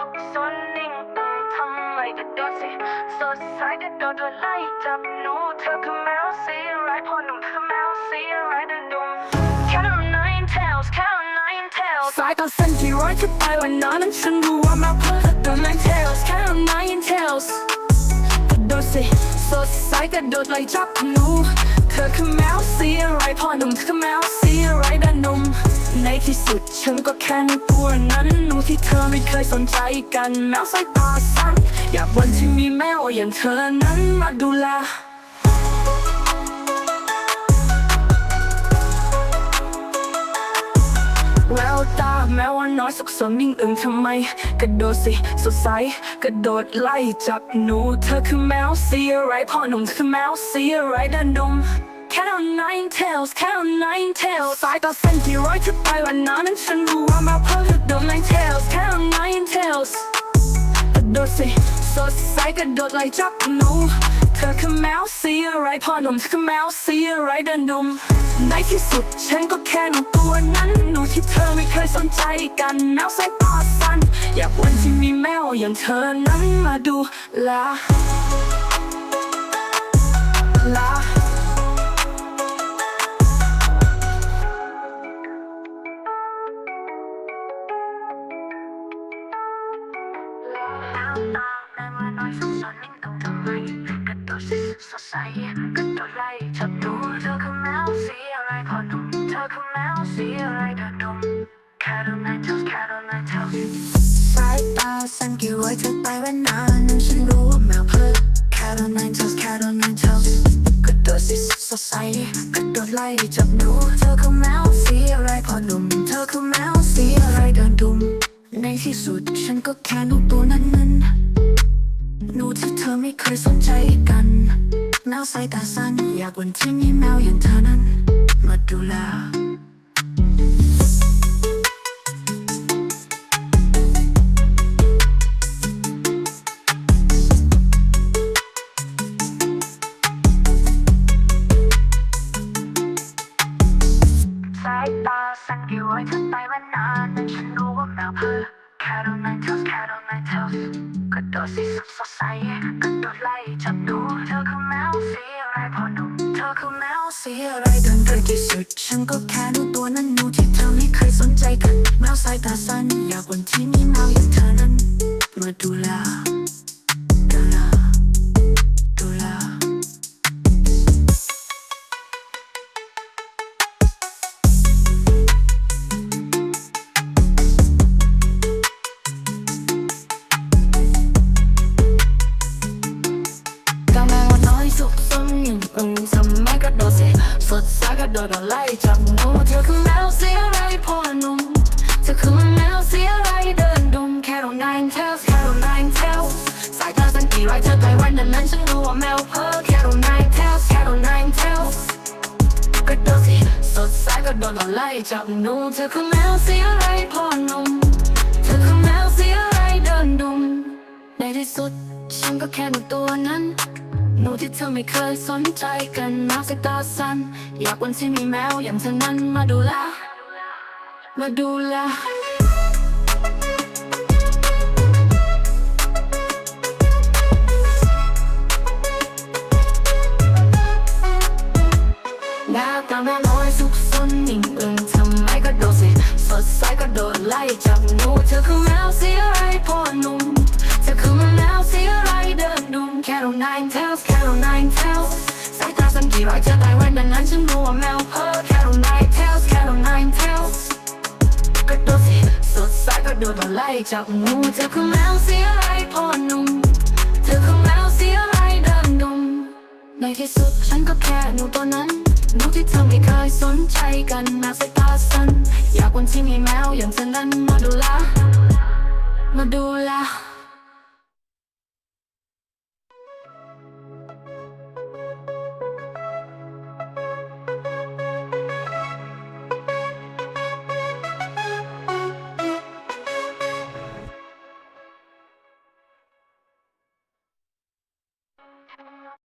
สุขสนนิ่งทำไมก็โดดสิสดใสก็โดดโดนไล่จับหนูเธอคือแมวสีอะไรพอหนุ่มเธอแมวสีอะไรเดินดุม Caroline Tales Caroline Tales สายตาสั้นที่ร้อยที่ไปวันนั้นนั้นฉันรู้ว่าแมวเพิ่งโดน Caroline Tales Caroline Tales โดดสิสดใสกระโดดไล่จับหนูเธอคือแมวสีอะไรพ่อหนุ่มเธอคือแมวสีอะไรด้าน ในที่สุด ฉันก็แค่ในตัวนั้นหนูที่เธอไม่เคยสนใจกันแมวสายตาสั้นอยากวันที่มีแมวอย่างเธอนั้นมาดูแลแววตาแม้ว่าน้อยสุขสนนิ่งอึงทำไม กระโดดสิสดใสกระโดดไล่จับหนู เธอคือแมวสีอะไรพ่อหนุ่มเธอคือแมวสีอะไรดันดม Caroline Tales Caroline tails สายตาเส้นที่ร้อยที่ไปวันนั้นฉันรู้ว่าแมวเพิ่งโดน Caroline Tales Caroline tails กระโดดสิสดใสกระโดดไหลจับหนูเธอคือแมวสีอะไรพ่อหนุ่มเธอคือแมวสีอะไรเดินดุมในที่สุดฉันก็แค่หนูตัวนั้นหนูที่เธอไม่เคยสนใจกันแมวสายตาสั้นอยากวันที่มีแมวอย่างเธอนั้นมาดูแลล จับดูเธอคือแมวสีอะไรพอหนุ่มเธอคือแมวสีอะไรเดินดม Caroline Tales Caroline Tales สายตาสั้นกี่ไว้เธอไปไว้นานฉันรู้ว่าแมวเพิก Caroline Tales Caroline Tales กระโดดสิสดใสกระโดดไล่จับหนูเธอคือแมวสีอะไรพอหนุ่มเธอคือแมวสีอะไรเดินดุมในที่สุดฉันก็แค่หนูตัวนั้นนั้น หนูที่เธอไม่เคยสนใจกันแมวสายตาสั้นอยากวันที่มีแมวอย่างเธอนั้น มาดูแลสายตาสั่นกี่ไว้เธอไปวันนานนั้นฉันรู้ว่าแมวเพ้อ Caroline Tales Caroline Tales กระโดดสิสดใสกระโดดไล่จับดู เธอคือแมวสีอะไรพอหนุ่มเธอคือแมวสีอะไรเดินไปที่สุด ฉันก็แค่ดูตัวนั้นหนูที่เธอไม่เคยสนใจ ก็โดนไล่จับหนูเธอคือแมวเสียไรพ่อหนุ่มเธอคือแมวเสียไรเดินดุม Caroline Tales Caroline Tales สายตาสังกี่ไรเธอไกลวันนั้นนั้นฉันรู้ว่าแมวเพ้อ Caroline Tales Caroline Tales ก็โดนสิสดใสก็โดนไล่จับหนูเธอคือแมวเสียไรพ่อ ธอไม่เคยสนใจกันมาสายตาสั้นอยากวันที่มีแมวอย่างเธอนั้นมาดูแลมาดูแลหน้าตาแม่น้อยสุขสนนิ่งอึงทำไมก็โดดสิสดใสก็โดดไล่จับหนูเธอคือ Caroline Tales สายตาสันกี่รอยเธอตายวันนั้นฉันรู้ว่าแมวเพ้อ Caroline Tales Caroline Tales ก็โดดสิสดใสก็โดดไล่จับหนูเธอคือแมวสีอะไรพ่อหนุ่มเธอคือแมวสีอะไรเดินดุมในที่สุดฉันก็แค่หนูตัวนั้นหนูที่เธอไม่เคยสนใจกันแมวสายตาสั้นอยากวันที่มีแมวอย่างเธอนั้นมาดูแลมาดูแล